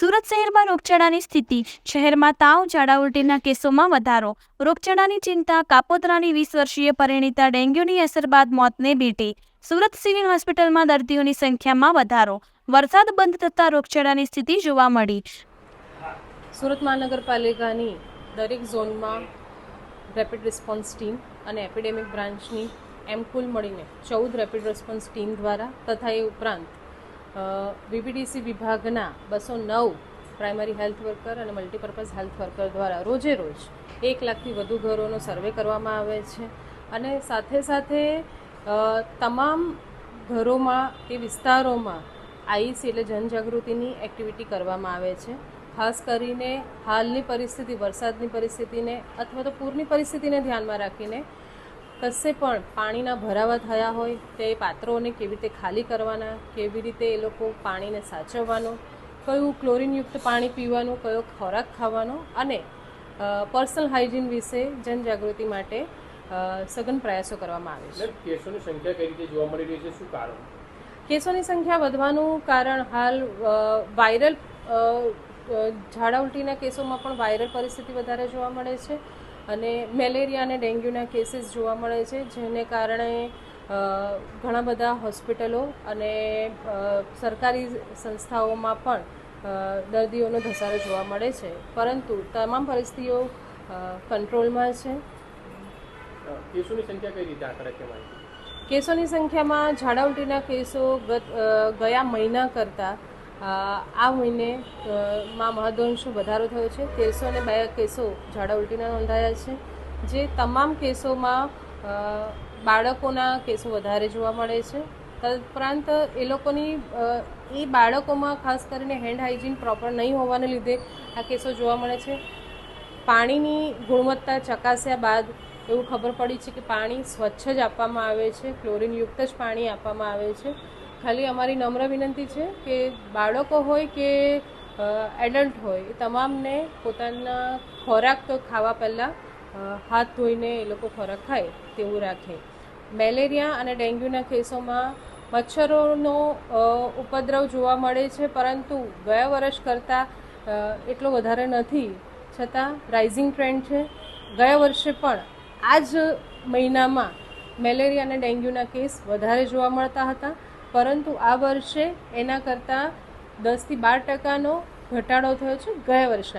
સુરત શહેરમાં રોગચાળાની સ્થિતિ. શહેરમાં તાવ, ઝાડા ઉલટીના કેસોમાં વધારો. રોગચાળાની ચિંતા, કાપોતરાની વીસ વર્ષીય પરિણીતા ડેન્ગ્યુની અસર બાદ મોતને ભેટી. સુરત સિવિલ હોસ્પિટલમાં દર્દીઓની સંખ્યામાં વધારો. વરસાદ બંધ થતાં રોગચાળાની સ્થિતિ જોવા મળી. સુરત મહાનગરપાલિકાની દરેક ઝોનમાં રેપિડ રિસ્પોન્સ ટીમ અને એપિડેમિક બ્રાન્ચની એમ કુલ મળીને ચૌદ રેપિડ રિસ્પોન્સ ટીમ દ્વારા તથા એ ઉપરાંત વીપીડીસી વિભાગના બસો નવ પ્રાઇમરી હેલ્થ વર્કર અને મલ્ટીપર્પઝ હેલ્થ વર્કર દ્વારા રોજે રોજ એક લાખથી વધુ ઘરોનો સર્વે કરવામાં આવે છે. અને સાથે સાથે તમામ ઘરોમાં કે વિસ્તારોમાં આઈસી એટલે જનજાગૃતિની એક્ટિવિટી કરવામાં આવે છે. ખાસ કરીને હાલની પરિસ્થિતિ, વરસાદની પરિસ્થિતિને અથવા તો પૂરની પરિસ્થિતિને ધ્યાનમાં રાખીને કશે પણ પાણીના ભરાવા થયા હોય તે પાત્રોને કેવી રીતે ખાલી કરવાના કેવી રીતે એ લોકો પાણીને સાચવવાનું કયું ક્લોરીનયુક્ત પાણી પીવાનું કયો ખોરાક ખાવાનો અને પર્સનલ હાઇજીન વિશે જનજાગૃતિ માટે સઘન પ્રયાસો કરવામાં આવે છે. કેસોની સંખ્યા કઈ રીતે જોવા મળી રહી છે? શું કારણ? કેસોની સંખ્યા વધવાનું કારણ હાલ વાયરલ ઝાડા ઉલટીના કેસોમાં પણ વાયરલ પરિસ્થિતિ વધારે જોવા મળે છે. અને મેલેરિયા અને ડેન્ગ્યુના કેસીસ જોવા મળે છે જેને કારણે ઘણા બધા હોસ્પિટલો અને સરકારી સંસ્થાઓમાં પણ દર્દીઓનો ધસારો જોવા મળે છે. પરંતુ તમામ પરિસ્થિતિઓ કંટ્રોલમાં છે. કેસોની સંખ્યા કઈ રીતે આંકડા કહેવાય કેસોની સંખ્યામાં ઝાડા ઉલટીના કેસો ગયા મહિના કરતાં આ મહિને માં મહદઅંશ વધારો થયો છે? તેરસો ને બે કેસો ઝાડા ઉલટીના નોંધાયા છે. જે તમામ કેસોમાં બાળકોના કેસો વધારે જોવા મળે છે. તદુપરાંત એ લોકોની એ બાળકોમાં ખાસ કરીને હેન્ડ હાઇજીન પ્રોપર નહીં હોવાને લીધે આ કેસો જોવા મળે છે. પાણીની ગુણવત્તા ચકાસ્યા બાદ એવું ખબર પડી છે કે પાણી સ્વચ્છ જ આપવામાં આવે છે, ક્લોરીનયુક્ત જ પાણી આપવામાં આવે છે. ખાલી અમારી નમ્ર વિનંતી છે કે બાળકો હોય કે એડલ્ટ હોય, એ તમામને પોતાના ખોરાક તો ખાવા પહેલાં હાથ ધોઈને એ લોકો ખોરાક ખાય તેવું રાખે. મેલેરિયા અને ડેન્ગ્યુના કેસોમાં મચ્છરોનો ઉપદ્રવ જોવા મળે છે, પરંતુ ગયા વર્ષ કરતાં એટલો વધારે નથી. છતાં રાઇઝિંગ ટ્રેન્ડ છે. ગયા વર્ષે પણ આ જ મહિનામાં મેલેરિયા અને ડેન્ગ્યુના કેસ વધારે જોવા મળતા હતા. પરંતુ આ વર્ષે એના કરતાં દસથી બાર ટકાનો ઘટાડો થયો છે. ગયા વર્ષના